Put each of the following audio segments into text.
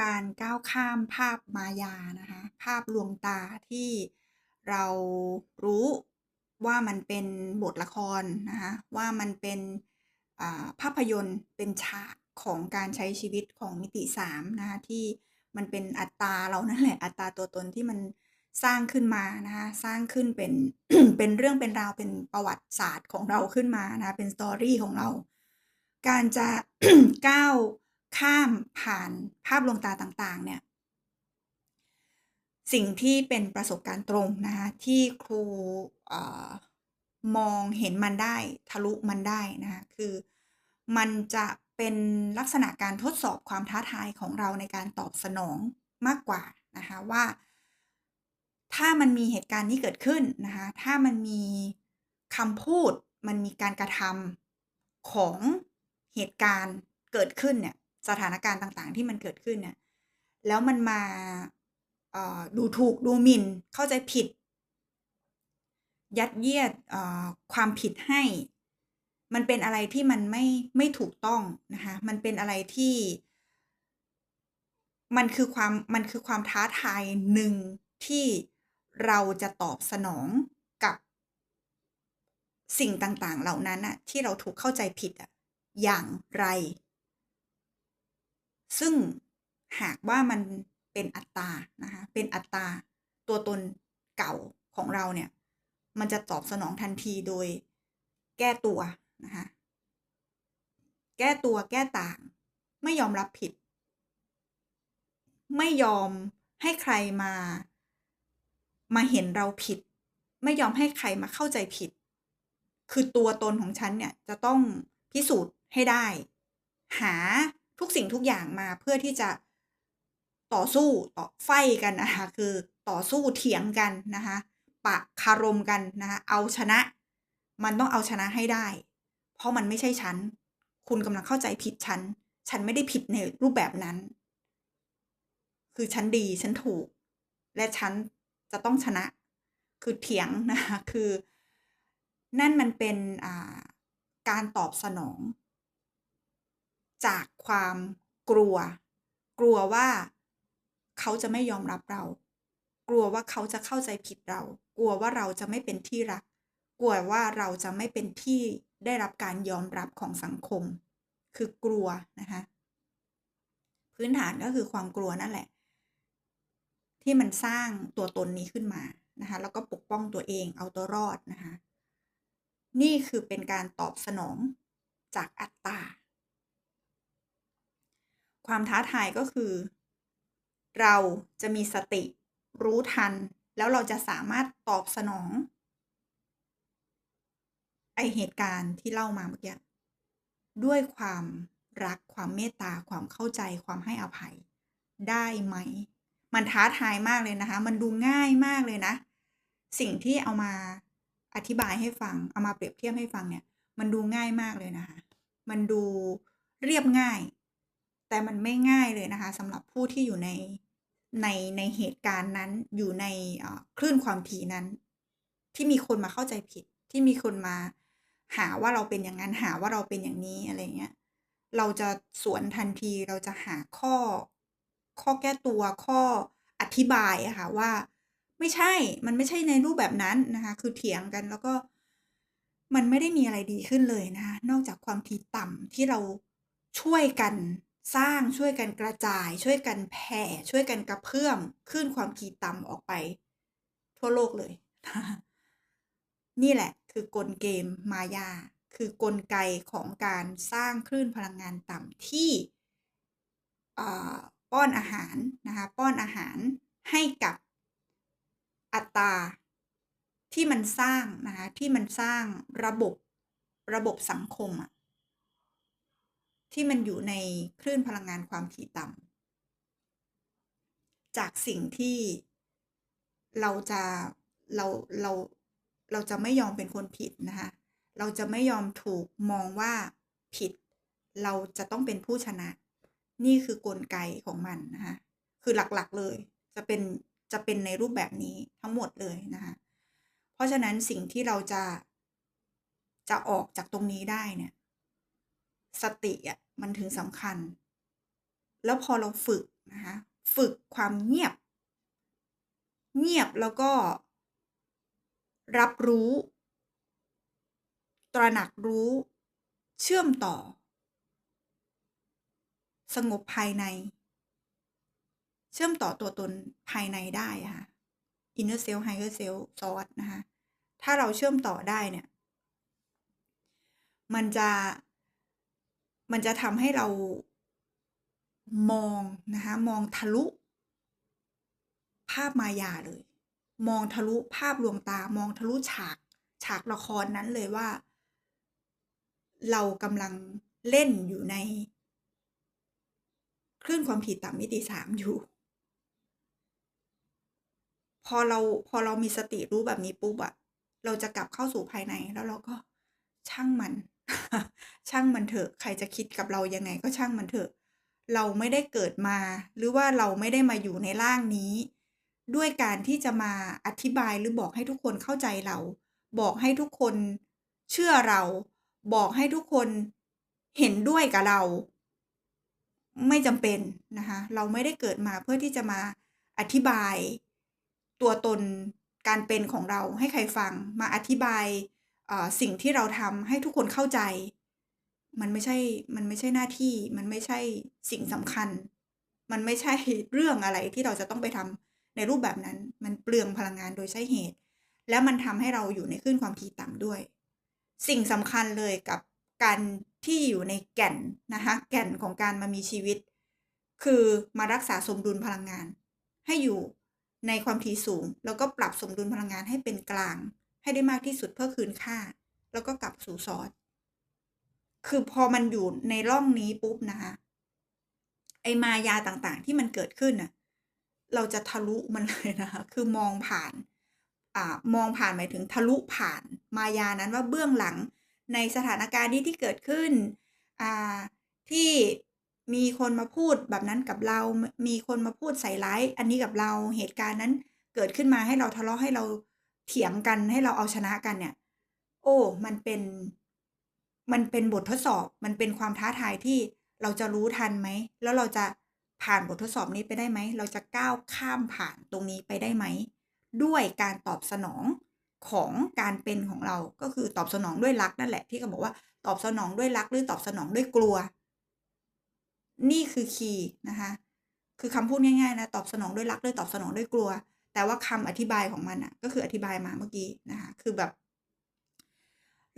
การก้าวข้ามภาพมายานะคะภาพลวงตาที่เรารู้ว่ามันเป็นบทละครนะคะว่ามันเป็นภาพยนตร์เป็นฉากของการใช้ชีวิตของมิติ3นะคะที่มันเป็นอัตราเรานั่นแหละอัตราตัวตนที่มันสร้างขึ้นมานะคะสร้างขึ้นเป็นเป็นเรื่องเป็นราวเป็นประวัติศาสตร์ของเราขึ้นมานะคะเป็น story ของเรา การจะก้าว ข้ามผ่านภาพลวงตาต่างๆ เนี่ย สิ่งที่เป็นประสบการณ์ตรงนะคะที่ครูอ่ามองเห็นมันได้ทะลุมันได้นะคะคือมันจะเป็นลักษณะการทดสอบความท้าทายของเราในการตอบสนองมากกว่านะคะว่า ถ้ามันมีเหตุการณ์นี้เกิดขึ้นนะคะถ้ามันมีคำพูดมันมีการกระทำของเหตุการณ์เกิดขึ้นเนี่ย สถานการณ์ต่างๆ ที่มันเกิดขึ้นเนี่ยแล้วมันมาดูถูกดูหมิ่นเข้าใจผิด ยัดเยียดความผิดให้ มันเป็นอะไรที่มันไม่ไม่ถูกต้องนะคะมันเป็นอะไรที่ มันคือความมันคือความท้าทายหนึ่งที่เราจะตอบสนองกับสิ่งต่างๆ เหล่านั้นน่ะที่เราถูกเข้าใจผิดอะอย่างไร ซึ่งหากว่ามันเป็นอัตตานะคะ เป็นอัตตาตัวตนเก่าของเราเนี่ย มันจะตอบสนองทันทีโดยแก้ตัวนะคะ แก้ตัวแก้ต่าง ไม่ยอมรับผิด ไม่ยอมให้ใครมา มาเห็นเราผิด ไม่ยอมให้ใครมาเข้าใจผิด คือตัวตนของฉันเนี่ยจะต้องพิสูจน์ให้ได้ หา ทุกสิ่งทุกอย่างมาเพื่อที่จะต่อสู้ต่อไฟกันนะคะคือต่อสู้เถียงกันนะคะปะคารมกันนะคะเอาชนะ มันต้องเอาชนะให้ได้ เพราะมันไม่ใช่ฉัน คุณกำลังเข้าใจผิดฉัน ฉันไม่ได้ผิดในรูปแบบนั้น คือฉันดีฉันถูก และฉันจะต้องชนะ คือเถียงนะคะคือ นั่นมันเป็นการตอบสนอง จากความกลัว กลัวว่าเขาจะไม่ยอมรับเรา กลัวว่าเขาจะเข้าใจผิดเรา กลัวว่าเราจะไม่เป็นที่รัก กลัวว่าเราจะไม่เป็นที่ได้รับการยอมรับของสังคม คือกลัวนะคะพื้นฐานก็คือความกลัวนั่นแหละ ที่มันสร้างตัวตนนี้ขึ้นมานะคะแล้วก็ปกป้องตัวเองเอาตัวรอดนะคะนี่คือเป็นการตอบสนองจากอัตตา ความท้าทายก็คือ เราจะมีสติรู้ทัน แล้วเราจะสามารถตอบสนอง ไอเหตุการณ์ที่เล่ามาเมื่อกี้ด้วยความรักความเมตตาความเข้าใจความให้อภัยได้ไหม มันท้าทายมากเลยนะคะ มันดูง่ายมากเลยนะ สิ่งที่เอามาอธิบายให้ฟัง เอามาเปรียบเทียบให้ฟังเนี่ย มันดูง่ายมากเลยนะคะ มันดูเรียบง่าย แต่มันไม่ง่ายเลยนะคะสำหรับผู้ที่อยู่ในในในเหตุการณ์นั้นอยู่ในคลื่นความถี่นั้น ที่มีคนมาเข้าใจผิด ที่มีคนมาหาว่าเราเป็นอย่างงั้นหาว่าเราเป็นอย่างนี้อะไรเงี้ยเราจะสวนทันทีเราจะหาข้อ ข้อแก้ตัวข้ออธิบายอะค่ะว่า ไม่ใช่มันไม่ใช่ในรูปแบบนั้นนะคะ คือเถียงกันแล้วก็มันไม่ได้มีอะไรดีขึ้นเลยนะคะนอกจากความถี่ต่ำที่เราช่วยกัน สร้างช่วยกันกระจาย ช่วยกันแผ่ ช่วยกันกระเพื่อมคลื่นความถี่ต่ำออกไป ทั่วโลกเลย นี่แหละคือกลเกมมายา คือกลไกของการสร้างคลื่นพลังงานต่ำที่ป้อนอาหารนะคะป้อนอาหารให้กับอัตราที่มันสร้างนะคะที่มันสร้างระบบระบบสังคมอะ ที่มันอยู่ในคลื่นพลังงานความถี่ต่ำจากสิ่งที่เราจะเราเราเราจะไม่ยอมเป็นคนผิดนะคะเราจะไม่ยอมถูกมองว่าผิด เราจะต้องเป็นผู้ชนะ นี่คือกลไกของมันนะคะคือหลักๆเลยจะเป็นจะเป็นในรูปแบบนี้ทั้งหมดเลยนะคะเพราะฉะนั้นสิ่งที่เราจะจะออกจากตรงนี้ได้เนี่ย สติอะมันถึงสำคัญ แล้วพอเราฝึกนะคะฝึกความเงียบ เงียบแล้วก็รับรู้ ตระหนักรู้ เชื่อมต่อ สงบภายใน เชื่อมต่อตัวตนภายในได้ค่ะ inner self higher self source นะคะ ถ้าเราเชื่อมต่อได้เนี่ย มันจะ มันจะทำให้เรามองนะคะ มองทะลุ ภาพมายาเลย มองทะลุภาพลวงตามองทะลุฉากฉากละครนั้นเลยว่า เรากำลังเล่นอยู่ในคลื่นความถี่ต่ำมิติ3อยู่ พอเราพอเรามีสติรู้แบบนี้ปุ๊บอะเราจะกลับเข้าสู่ภายในแล้วเราก็ช่างมัน ช่างมันเถอะ ใครจะคิดกับเรายังไงก็ช่างมันเถอะ เราไม่ได้เกิดมา หรือว่าเราไม่ได้มาอยู่ในร่างนี้ ด้วยการที่จะมาอธิบายหรือบอกให้ทุกคนเข้าใจเรา บอกให้ทุกคนเชื่อเรา บอกให้ทุกคนเห็นด้วยกับเรา ไม่จำเป็นนะคะเราไม่ได้เกิดมาเพื่อที่จะมาอธิบาย ตัวตนการเป็นของเราให้ใครฟังมาอธิบาย สิ่งที่เราทำให้ทุกคนเข้าใจ มันไม่ใช่ มันไม่ใช่หน้าที่ มันไม่ใช่สิ่งสำคัญ มันไม่ใช่เรื่องอะไรที่เราจะต้องไปทำในรูปแบบนั้น มันเปลืองพลังงานโดยใช่เหตุ แล้วมันทำให้เราอยู่ในคลื่นความถี่ต่ำด้วย สิ่งสำคัญเลยกับการที่อยู่ในแก่นนะคะแก่นของการมามีชีวิต คือมารักษาสมดุลพลังงาน ให้อยู่ในความถี่สูง แล้วก็ปรับสมดุลพลังงานให้เป็นกลาง ให้ได้มากที่สุดเพื่อคืนค่า แล้วก็กลับสู่ซอร์สคือพอมันอยู่ในร่องนี้ปุ๊บนะคะไอ้มายาต่างๆ ที่มันเกิดขึ้นน่ะเราจะทะลุมันเลยนะคะ คือมองผ่านอ่ามองผ่านหมายถึงทะลุผ่านมายานั้นว่าเบื้องหลังในสถานการณ์นี้ที่เกิดขึ้นอ่าที่มีคนมาพูดแบบนั้นกับเรา มีคนมาพูดใส่ร้าย อันนี้กับเรา เหตุการณ์นั้นเกิดขึ้นมาให้เราทะเลาะให้เรา เถียงกันให้เราเอาชนะกันเนี่ย โอ้ มันเป็น มันเป็นบททดสอบ มันเป็นความท้าทายที่เราจะรู้ทันไหม แล้วเราจะผ่านบททดสอบนี้ไปได้ไหม เราจะก้าวข้ามผ่านตรงนี้ไปได้ไหม ด้วยการตอบสนองของการเป็นของเรา ก็คือตอบสนองด้วยรักนั่นแหละที่เขาบอกว่าตอบสนองด้วยรักหรือตอบสนองด้วยกลัว นี่คือคีย์นะคะ คือคำพูดง่ายๆนะ ตอบสนองด้วยรักหรือตอบสนองด้วยกลัว แต่ว่าคำอธิบายของมันน่ะก็คืออธิบายมาเมื่อกี้นะคะคือแบบ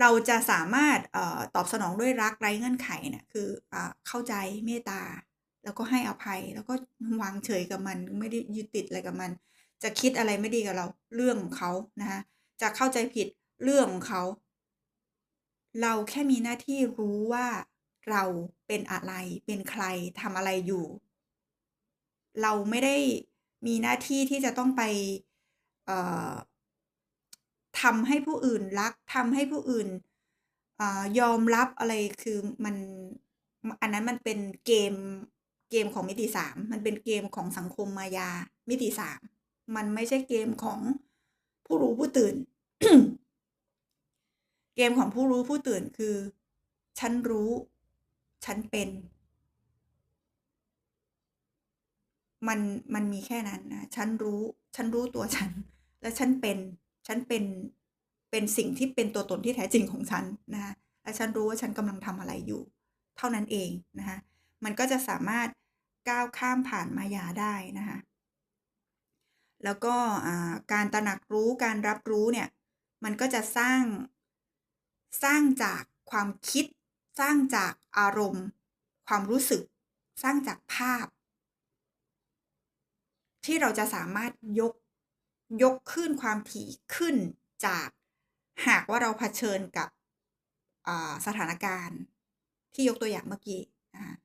เราจะสามารถออตอบสนองด้วยรักไร้เงื่อนไขเนี่ยคืออเข้าใจเมตตา แล้วก็ให้อภัยแล้วก็วางเฉยกับมัน ไม่ได้ยึดติดอะไรกับมัน จะคิดอะไรไม่ดีกับเราเรื่องของเขานะคะจะเข้าใจผิดเรื่องของเขา เราแค่มีหน้าที่รู้ว่าเราเป็นอะไรเป็นใครทำอะไรอยู่ เราไม่ได้ มีหน้าที่ที่จะต้องไปทำให้ผู้อื่นรักทำให้ผู้อื่นอยอมรับอะไรคือมันอันนั้นมันเป็นเกมเกมของมิติ3มันเป็นเกมของสังคมมายา มิติ3มันไม่ใช่เกมของผู้รู้ผู้ตื่น เกมของผู้รู้ผู้ตื่นคือ ฉันรู้ ฉันเป็น มันมันมีแค่นั้นนะฉันรู้ฉันรู้ตัวฉัน และฉันเป็นฉันเป็นเป็นสิ่งที่เป็นตัวตนที่แท้จริงของฉันนะคะและฉันรู้ว่าฉันกำลังทำอะไรอยู่ เท่านั้นเองนะคะมันก็จะสามารถก้าวข้ามผ่านมายาได้นะคะแล้วก็การตระหนักรู้การรับรู้เนี่ยมันก็จะสร้างสร้างจากความคิด สร้างจากอารมณ์ ความรู้สึก สร้างจากภาพ ที่เราจะสามารถยกยกคลื่นความถี่ขึ้นจากหากว่าเราเผชิญกับสถานการณ์ที่ยกตัวอย่างเมื่อกี้นะ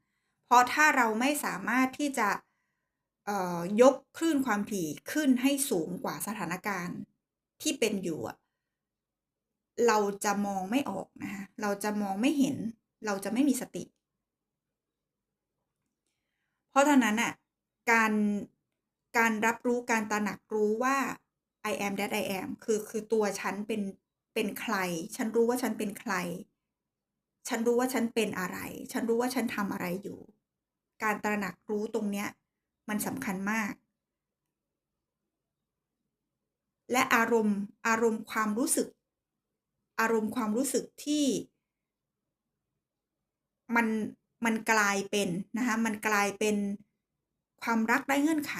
เพราะถ้าเราไม่สามารถที่จะยกคลื่นความถี่ขึ้นให้สูงกว่าสถานการณ์ที่เป็นอยู่เราจะมองไม่ออกนะคะเราจะมองไม่เห็น เราจะไม่มีสติ เพราะฉะนั้นน่ะการ การรับรู้การตระหนักรู้ว่า I am that I am คือคือตัวฉันเป็นเป็นใคร ฉันรู้ว่าฉันเป็นใคร ฉันรู้ว่าฉันเป็นอะไร ฉันรู้ว่าฉันทำอะไรอยู่ การตระหนักรู้ตรงเนี้ย มันสำคัญมาก และอารมณ์อารมณ์ความรู้สึก อารมณ์ความรู้สึกที่ มันมันกลายเป็นนะคะมันกลายเป็นความรักไร้เงื่อนไข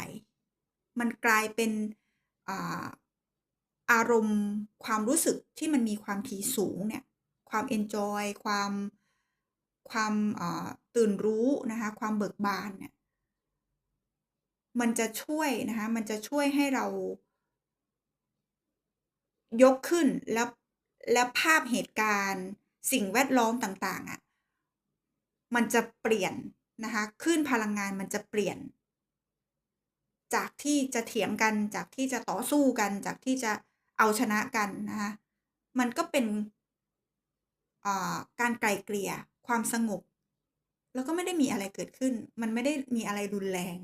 มันกลายเป็นอารมณ์ความรู้สึกที่มันมีความถี่สูงเนี่ย ความเอนจอยความความตื่นรู้นะคะ ความเบิกบานเนี่ย มันจะช่วยนะคะ มันจะช่วยให้เรา ยกขึ้นแล้วแล้วภาพเหตุการณ์สิ่งแวดล้อมต่าง ๆอะมันจะเปลี่ยนนะคะคลื่นพลังงานมันจะเปลี่ยน จากที่จะเถียงกันจากที่จะต่อสู้กัน จากที่จะเอาชนะกันนะคะมันก็เป็นอ่าการไกลเกลี่ยความสงบ แล้วก็ไม่ได้มีอะไรเกิดขึ้น มันไม่ได้มีอะไรรุนแรง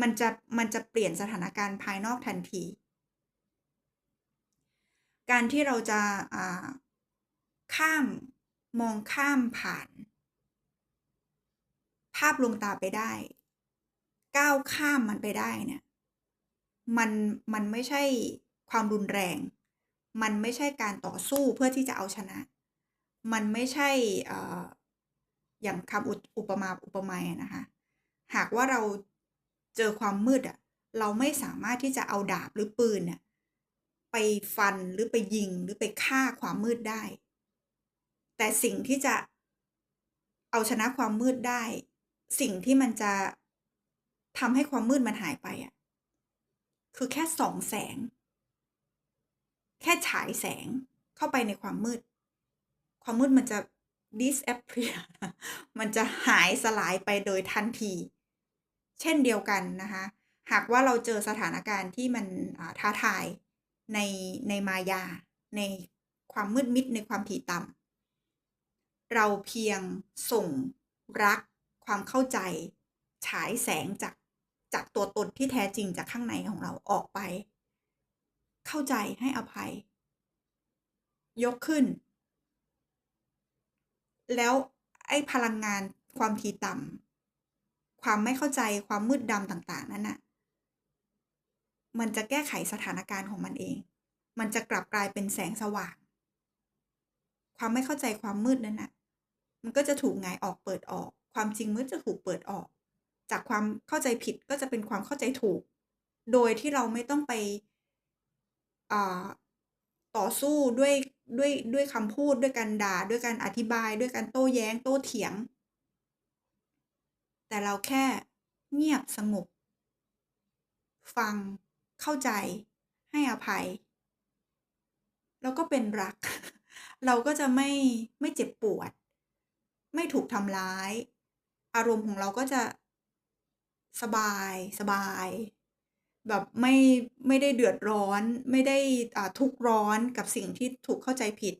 มันจะมันจะเปลี่ยนสถานการณ์ภายนอกทันที การที่เราจะอ่าข้ามมองข้ามผ่าน ภาพลวงตาไปได้ ก้าวข้ามมันไปได้เนี่ย มันมันไม่ใช่ความรุนแรง มันไม่ใช่การต่อสู้เพื่อที่จะเอาชนะ มันไม่ใช่ออย่างคำอุอุปมาอุปไมยนะคะ หากว่าเราเจอความมืดอะ เราไม่สามารถที่จะเอาดาบหรือปืนเนี่ยไปฟันหรือไปยิงหรือไปฆ่าความมืดได้ แต่สิ่งที่จะเอาชนะความมืดได้ สิ่งที่มันจะ ทำให้ความมืดมันหายไปอะคือแค่ส่องแสง แค่ฉายแสงเข้าไปในความมืด ความมืดมันจะ disappear มันจะหายสลายไปโดยทันที เช่นเดียวกันนะคะ หากว่าเราเจอสถานการณ์ที่มันท้าทายในในมายา ในความมืดมิดในความถี่ต่ำเราเพียงส่งรักความเข้าใจ ฉายแสงจาก จากตัวตนที่แท้จริงจากข้างในของเราออกไป เข้าใจให้อภัย ยกขึ้น แล้วไอ้พลังงานความถี่ต่ำความไม่เข้าใจความมืดดำต่างๆ นั้นน่ะมันจะแก้ไขสถานการณ์ของมันเอง มันจะกลับกลายเป็นแสงสว่าง ความไม่เข้าใจความมืดนั้นน่ะ มันก็จะถูกงายออกเปิดออก ความจริงมันก็จะถูกเปิดออก จากความเข้าใจผิดก็จะเป็นความเข้าใจถูก โดยที่เราไม่ต้องไปต่อสู้ด้วยด้วยด้วยคำพูดด้วยการด่าด้วยการอธิบาย ด้วยการโต้แย้ง โต้เถียง แต่เราแค่เงียบสงบ ฟังเข้าใจให้อภัย แล้วก็เป็นรัก เราก็จะไม่ไม่เจ็บปวด ไม่ถูกทำร้าย อารมณ์ของเราก็จะ สบายสบาย แบบไม่ไม่ได้เดือดร้อน ไม่ได้อ่าทุกร้อนกับสิ่งที่ถูกเข้าใจผิด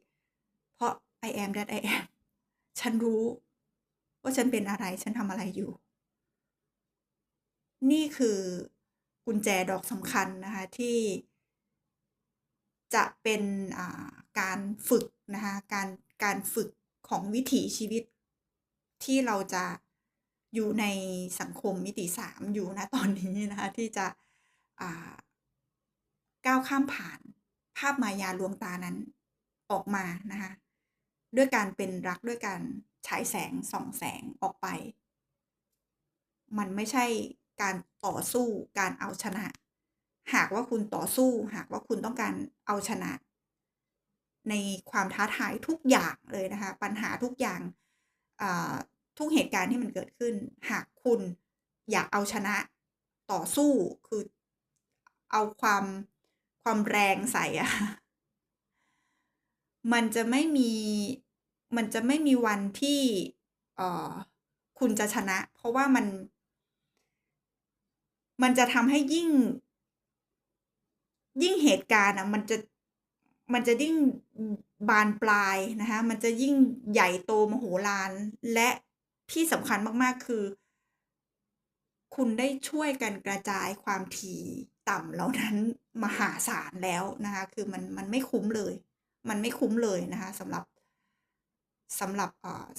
เพราะ I am that I am ฉันรู้ ว่าฉันเป็นอะไรฉันทำอะไรอยู่ นี่คือกุญแจดอกสำคัญนะคะที่จะเป็นอ่าการฝึกนะคะการการฝึกของวิถีชีวิตที่เราจะ อยู่ในสังคมมิติ3อยู่ณตอนนี้นะคะที่จะก้าวข้ามผ่านภาพมายาลวงตานั้นออกมานะคะด้วยการเป็นรักด้วยการฉายแสงส่องแสงออกไป มันไม่ใช่การต่อสู้การเอาชนะ หากว่าคุณต่อสู้ หากว่าคุณต้องการเอาชนะ ในความท้าทายทุกอย่างเลยนะคะ ปัญหาทุกอย่างอ ทุกเหตุการณ์ที่มันเกิดขึ้น หากคุณอยากเอาชนะต่อสู้คือเอาความความแรงใส่อะมันจะไม่มีมันจะไม่มีวันที่เออคุณจะชนะ เพราะว่ามัน มันจะทำให้ยิ่ง ยิ่งเหตุการณ์อะมันจะมันจะยิ่งบานปลายนะคะ มันจะยิ่งใหญ่โตมโหฬารและ ที่สำคัญมากๆคือ คุณได้ช่วยกันกระจายความถี่ต่ำเหล่านั้นมหาศาลแล้วนะคะ คือมันมันไม่คุ้มเลย มันไม่คุ้มเลยนะคะสำหรับสำหรับ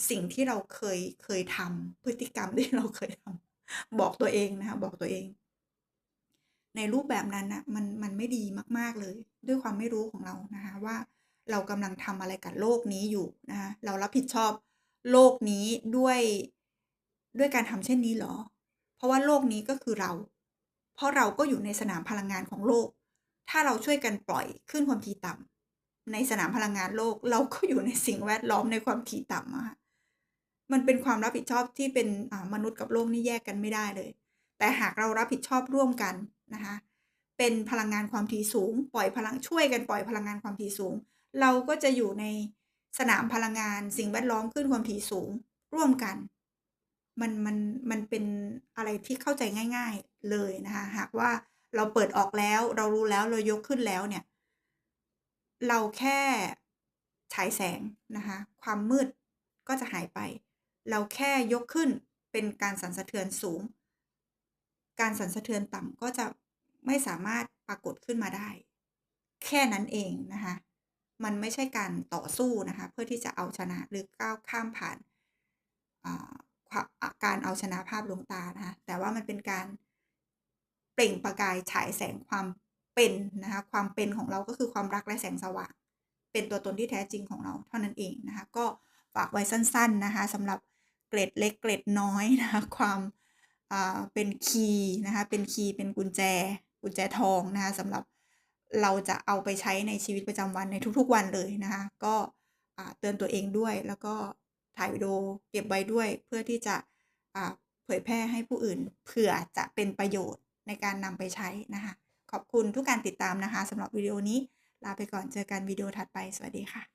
สิ่งที่เราเคยเคยทำพฤติกรรมที่เราเคยทำบอกตัวเองนะคะบอกตัวเอง ในรูปแบบนั้นน่ะมันมันไม่ดีมาก ๆเลย ด้วยความไม่รู้ของเรานะคะว่าเรากำลังทำอะไรกับโลกนี้อยู่นะคะเรารับผิดชอบ โลกนี้ด้วยด้วยการทำเช่นนี้เหรอ?เพราะว่าโลกนี้ก็คือเรา เพราะเราก็อยู่ในสนามพลังงานของโลก ถ้าเราช่วยกันปล่อยคลื่นความถี่ต่ำในสนามพลังงานโลก เราก็อยู่ในสิ่งแวดล้อมในความถี่ต่ำอะค่ะมันเป็นความรับผิดชอบที่เป็นมนุษย์กับโลกนี่แยกกันไม่ได้เลย แต่หากเรารับผิดชอบร่วมกันนะคะเป็นพลังงานความถี่สูง ปล่อยพลังช่วยกันปล่อยพลังงานความถี่สูง เราก็จะอยู่ใน สนามพลังงาน สิ่งแวดล้อมคลื่นความถี่สูงร่วมกัน มันมันมันเป็นอะไรที่เข้าใจง่าย ๆเลยนะคะหากว่าเราเปิดออกแล้ว เรารู้แล้วเรายกขึ้นแล้วเนี่ย เราแค่ฉายแสงนะคะความมืดก็จะหายไป เราแค่ยกขึ้นเป็นการสั่นสะเทือนสูง การสั่นสะเทือนต่ำก็จะไม่สามารถปรากฏขึ้นมาได้ แค่นั้นเองนะคะ มันไม่ใช่การต่อสู้นะคะเพื่อที่จะเอาชนะหรือก้าวข้ามผ่านการเอาชนะภาพลวงตานะคะแต่ว่ามันเป็นการเปล่งประกายฉายแสงความเป็นนะคะความเป็นของเราก็คือความรักและแสงสว่าง เป็นตัวตนที่แท้จริงของเราเท่านั้นเองนะคะก็ฝากไว้สั้นๆนะคะสำหรับเกร็ดเล็กเกร็ดน้อยนะคะความเป็นคีย์นะคะเป็นคีย์เป็นกุญแจ กุญแจทองนะคะสำหรับ เราจะเอาไปใช้ในชีวิตประจำวันในทุกๆวันเลยนะคะ ก็เตือนตัวเองด้วย แล้วก็ถ่ายวิดีโอเก็บไว้ด้วย เพื่อที่จะเผยแพร่ให้ผู้อื่นเผื่อจะเป็นประโยชน์ในการนำไปใช้นะคะ ขอบคุณทุกการติดตามนะคะสำหรับวิดีโอนี้ ลาไปก่อนเจอกันวิดีโอถัดไป สวัสดีค่ะ